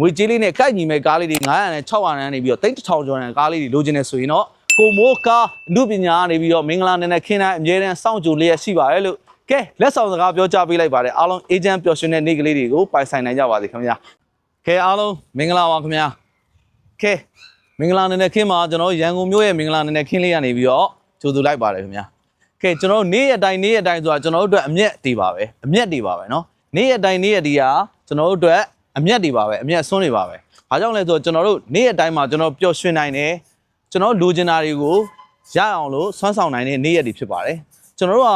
ငွေကြေးလေးနဲ့ကိုက်ညီမဲ့ကားလေးတွေ900နဲ့600နဲ့နေပြီးတော့တိတ်1000ကျော်နဲ့ကားလေးတွေလိုချင်နေဆိုရင်တော့ကိုမိုးကားအမှုပညာကနေပြီးတော့မင်္ဂလာနဲ့နဲ့ခင်းတိုင်းအမြဲတမ်းစောင့်ကြိုလျက်ရှိပါတယ်လို့ကဲလက်ဆောင်စကားပြောကြားပေးလိုက်ပါတယ်အားလုံးအေဂျင့်ပျော်ရွှင်တဲ့နေ့ကလေးတွေကိုပိုင်ဆိုင်နိုင်ကြပါစေခင်ဗျာကဲအားလုံးမင်္ဂလာပါခင်ဗျာကဲမင်္ဂလာနဲ့နဲ့ခင်းမှာကျွန်တော်ရန်ကုန်မြို့ရဲ့မင်္ဂလာနဲ့နဲ့ခင်းလေးကနေပြီးတော့ကြိုဆိုလိုက်ပါတယ်ခင်ဗျာ ကဲကျွန်တော်တို့နေ့ရက်တိုင်းနေ့ရက်တိုင်းဆိုတာကျွန်တော်တို့အတွက်အမျက်တွေပါပဲအမျက်တွေပါပဲเนาะနေ့ရက်တိုင်းနေ့ရက်ဒီဟာကျွန်တော်တို့အတွက် အမျက်တွေပါပဲအမျက်ဆွန်းတွေပါပဲ။ဘာကြောင့်လဲဆိုတော့ကျွန်တော်တို့နေ့ရက်တိုင်းမှာကျွန်တော်ပျော်ရွှင်နိုင်တယ်ကျွန်တော်လိုချင်တာတွေကိုရအောင်လို့ဆွမ်းဆောင်နိုင်တဲ့နေ့ရက်တွေဖြစ်ပါတယ်။ကျွန်တော်တို့က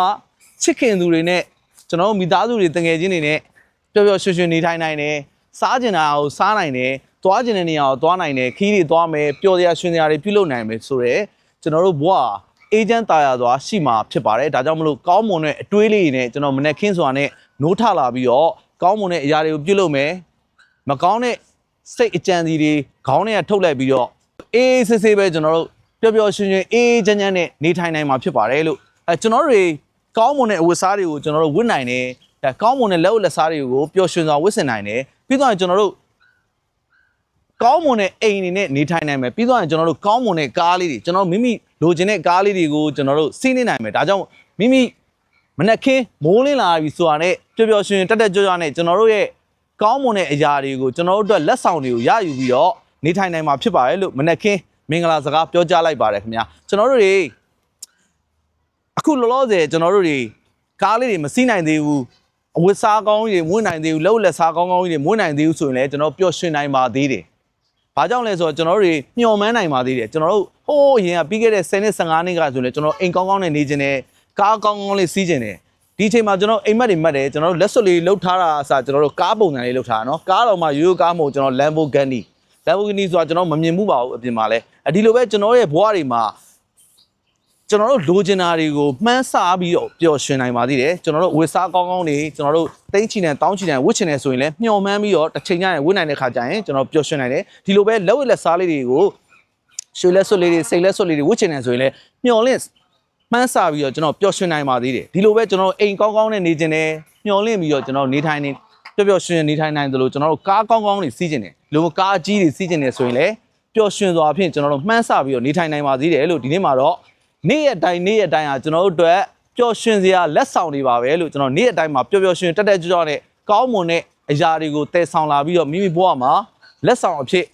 ချစ်ခင်သူတွေနဲ့ကျွန်တော်တို့မိသားစုတွေတငယ်ချင်းတွေနဲ့ပျော်ပျော်ရွှင်ရွှင်နေထိုင်နိုင်တယ်။စားကျင်တာကိုစားနိုင်တယ်။သွားကျင်တဲ့နေရာကိုသွားနိုင်တယ်။ခီးတွေသွားမယ်ပျော်စရာရွှင်စရာတွေပြုလုပ်နိုင်မယ်ဆိုတော့ကျွန်တော်တို့ဘဝအေဂျင့်တာယာစွာရှိမှာဖြစ်ပါတယ်ဒါကြောင့်မလို့ကောင်းမွန်တဲ့အတွေးလေးတွေနဲ့ကျွန်တော်မနေ့ခင်းစွာနဲ့နိုးထလာပြီးတော့ကောင်းမွန်တဲ့အရာတွေကိုပြုလုပ်မယ် မကောင်းတဲ့စိတ်အကြံစီတွေခေါင်းထဲကထုတ်လိုက်ပြီးတော့အေးဆေးဆေးပဲကျွန်တော်တို့ပျော်ပျော်ရွှင်ရွှင်အေးချမ်းချမ်းနဲ့နေထိုင်နိုင်မှာဖြစ်ပါတယ်လို့အဲကျွန်တော်တို့တွေကောင်းမွန်တဲ့အဝတ်စားတွေကိုကျွန်တော်တို့ဝတ်နိုင်တယ်အဲကောင်းမွန်တဲ့လက်ဝတ်လက်စားတွေကိုပျော်ရွှင်စွာဝတ်ဆင်နိုင်တယ်ပြီးတော့ကျွန်တော်တို့ကောင်းမွန်တဲ့အိမ်တွေနဲ့နေထိုင်နိုင်မယ်ပြီးတော့ရင်ကျွန်တော်တို့ကောင်းမွန်တဲ့ကားလေးတွေကျွန်တော်မိမိလိုချင်တဲ့ကားလေးတွေကိုကျွန်တော်တို့စီးနေနိုင်မယ်ဒါကြောင့်မိမိမနက်ခင်းမိုးလင်းလာပြီဆိုတာနဲ့ပျော်ပျော်ရွှင်ရွှင်တက်တက်ကြွကြွနဲ့ကျွန်တော်တို့ရဲ့ ကောင်းမွန်တဲ့အရာတွေကိုကျွန်တော်တို့အတွက်လက်ဆောင်တွေကိုရယူပြီးတော့နေထိုင်နိုင်မှာဖြစ်ပါတယ်လို့မနက်ခင်းမင်္ဂလာစကားပြောကြားလိုက်ပါတယ်ခင်ဗျာကျွန်တော်တို့တွေအခုလောလောဆယ်ကျွန်တော်တို့တွေကားလေးတွေမစီးနိုင်သေးဘူးအဝတ်စားကောင်းကြီးတွေမွေးနိုင်သေးဘူးလက်ဝတ်လက်စားကောင်းကောင်းကြီးတွေမွေးနိုင်သေးဘူးဆိုရင်လည်းကျွန်တော်ပျော်ရွှင်နိုင်ပါသေးတယ်။ဘာကြောင့်လဲဆိုတော့ကျွန်တော်တို့တွေမျှော်မှန်းနိုင်ပါသေးတယ်။ကျွန်တော်တို့ဟိုးအရင်ကပြီးခဲ့တဲ့10နှစ်15နှစ်ကဆိုလည်းကျွန်တော်အိမ်ကောင်းကောင်းနဲ့နေခြင်းနဲ့ကားကောင်းကောင်းလေးစီးခြင်းနဲ့ ဒီအချိန်မှာကျွန်တော်အိမ်မက်တွေမှတ်တယ်ကျွန်တော်တို့လက်စွပ်လေးလှုပ်ထားတာအစားကျွန်တော်တို့ကားပုံစံလေးလှုပ်ထားတာနော်။ကားတော်မှာရိုးရိုးကားမဟုတ်ကျွန်တော် Lamborghini Lamborghini ဆိုတာကျွန်တော်မမြင်မှုပါဘူးအပြင်မှာလဲအဒီလိုပဲကျွန်တော်ရဲ့ဘဝတွေမှာကျွန်တော်တို့လိုချင်တာတွေကိုမှန်းဆပြီးတော့ပျော်ရွှင်နိုင်ပါသေးတယ်ကျွန်တော်တို့ဝေစားကောင်းကောင်းတွေကျွန်တော်တို့တိမ့်ချီနဲ့တောင်းချီနဲ့ဝစ်ချင်တယ်ဆိုရင်လည်းမျှော်မှန်းပြီးတော့တစ်ချိန်ကျရင်ဝစ်နိုင်တဲ့ခါကျရင်ကျွန်တော်ပျော်ရွှင်နိုင်တယ်ဒီလိုပဲလက်ဝက်လက်စားလေးတွေကိုရွှေလက်စွပ်လေးတွေစိတ်လက်စွပ်လေးတွေဝစ်ချင်တယ်ဆိုရင်လည်းမျှော်လင့် မှန်းဆပြီးတော့ကျွန်တော်ပျော်ရွှင်နိုင်ပါသေးတယ်ဒီလိုပဲကျွန်တော်အိမ်ကောင်းကောင်းနဲ့နေခြင်းနဲ့မျှော်လင့်ပြီးတော့ကျွန်တော်နေထိုင်နေပျော်ပျော်ရွှင်ရွှင်နေထိုင်နိုင်သလိုကျွန်တော်တို့ကားကောင်းကောင်းတွေစီးခြင်းတယ်ဒီလိုကားအကြီးတွေစီးခြင်းတယ်ဆိုရင်လည်းပျော်ရွှင်စွာဖြင့်ကျွန်တော်တို့မှန်းဆပြီးတော့နေထိုင်နိုင်ပါသေးတယ်လို့ဒီနေ့မှာတော့နေ့ရက်တိုင်းနေ့ရက်တိုင်းဟာကျွန်တော်တို့အတွက်ပျော်ရွှင်စရာလက်ဆောင်တွေပါပဲလို့ကျွန်တော်နေ့ရက်တိုင်းမှာပျော်ပျော်ရွှင်တက်တက်ကြွကြွနဲ့ကောင်းမွန်တဲ့အရာတွေကိုတည်ဆောင်လာပြီးတော့မိမိဘဝမှာလက်ဆောင်အဖြစ်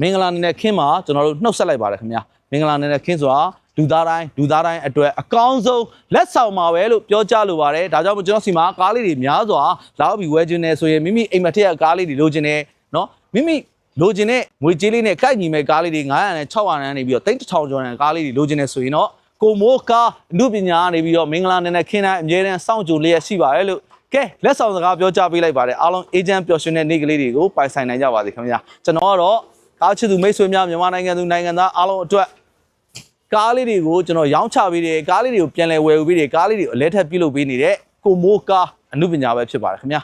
မင်္ဂလာနေ့နဲ့ခင်းမှာကျွန်တော်တို့နှုတ်ဆက်လိုက်ပါတယ်ခင်ဗျာမင်္ဂလာနေ့နဲ့ခင်းဆိုတာ လူသားတိုင်းလူသားတိုင်းအတွက်အကောင်းဆုံးလက်ဆောင်ပါပဲလို့ပြောကြလိုပါတယ်ဒါကြောင့်မို့ကျွန်တော်စီမှာကားလေးတွေများစွာလာပြီးဝယ်ခြင်းနဲ့ဆိုရင်မိမိအိမ်မထက်ကကားလေးတွေလိုချင်တယ်နော်မိမိလိုချင်တဲ့ငွေကြေးလေးနဲ့ကိုက်ညီမဲ့ကားလေးတွေ900နဲ့600နဲ့နေပြီးတော့တိတ်1000ကျော်နဲ့ကားလေးတွေလိုချင်နေဆိုရင်တော့ကိုမိုးကားအမှုပညာကနေပြီးတော့မင်္ဂလာနဲ့နဲ့ခင်းတိုင်းအမြဲတမ်းစောင့်ကြိုလျက်ရှိပါတယ်လို့ကဲလက်ဆောင်စကားပြောကြားပေးလိုက်ပါတယ်အားလုံးအေဂျင့်ပျော်ရွှင်တဲ့နေ့ကလေးတွေကိုပိုင်ဆိုင်နိုင်ကြပါစေခင်ဗျာကျွန်တော်ကတော့ကားချစ်သူမိတ်ဆွေများမြန်မာနိုင်ငံသူနိုင်ငံသားအားလုံးအတွက် ကားလေးတွေကိုကျွန်တော်ရောင်းချပေးတယ်ကားလေးတွေကိုပြန်လည်ဝယ်ယူပေးတယ်ကားလေးတွေကိုအလဲထက်ပြုလုပ်ပေးနေတဲ့ကိုမိုးကားအမှုပညာပဲဖြစ်ပါတယ်ခင်ဗျာ